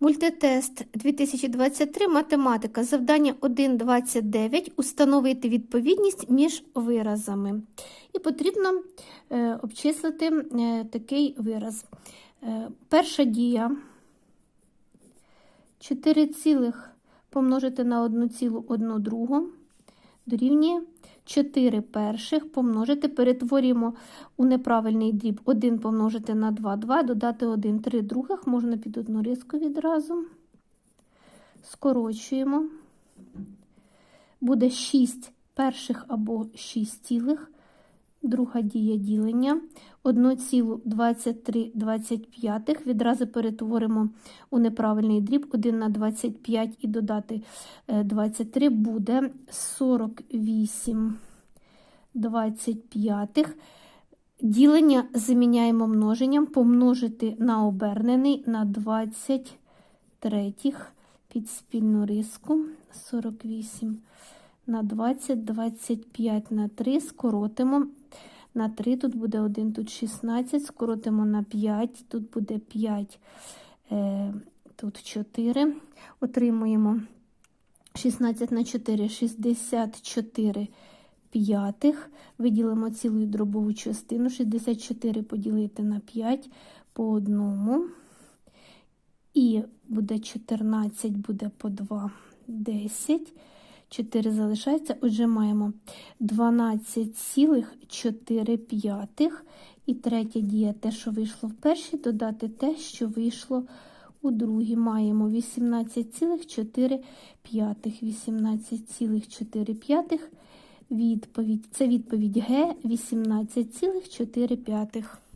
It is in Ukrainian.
Мультитест 2023 математика. Завдання 1.29. Установити відповідність між виразами. І потрібно е, обчислити е, такий вираз. Е, перша дія 4 цілих помножити на 1 цілу 1 другу дорівнює 4 перших помножити, перетворюємо у неправильний дріб 1 помножити на 2, 2, додати 1, 3 других, можна під одну різку відразу. Скорочуємо. Буде 6 перших або 6 цілих. Друга дія ділення. 1,2325 відразу перетворимо у неправильний дріб 1 на 25 і додати 23 буде 48 25. Ділення заміняємо множенням, помножити на обернений на 23 під спільну риску 48 на 20, 25 на 3, скоротимо на 3, тут буде 1, тут 16, скоротимо на 5, тут буде 5, е, тут 4. Отримуємо 16 на 4, 64 п'ятих. Виділимо цілу дробову частину. 64 поділити на 5 по одному. І буде 14, буде по 2, 10. 4 залишається. Отже, маємо 12,4 І третя дія, те, що вийшло в першій, додати те, що вийшло у другій. Маємо 18,4. 18,4. Відповідь. Це відповідь Г 18,4.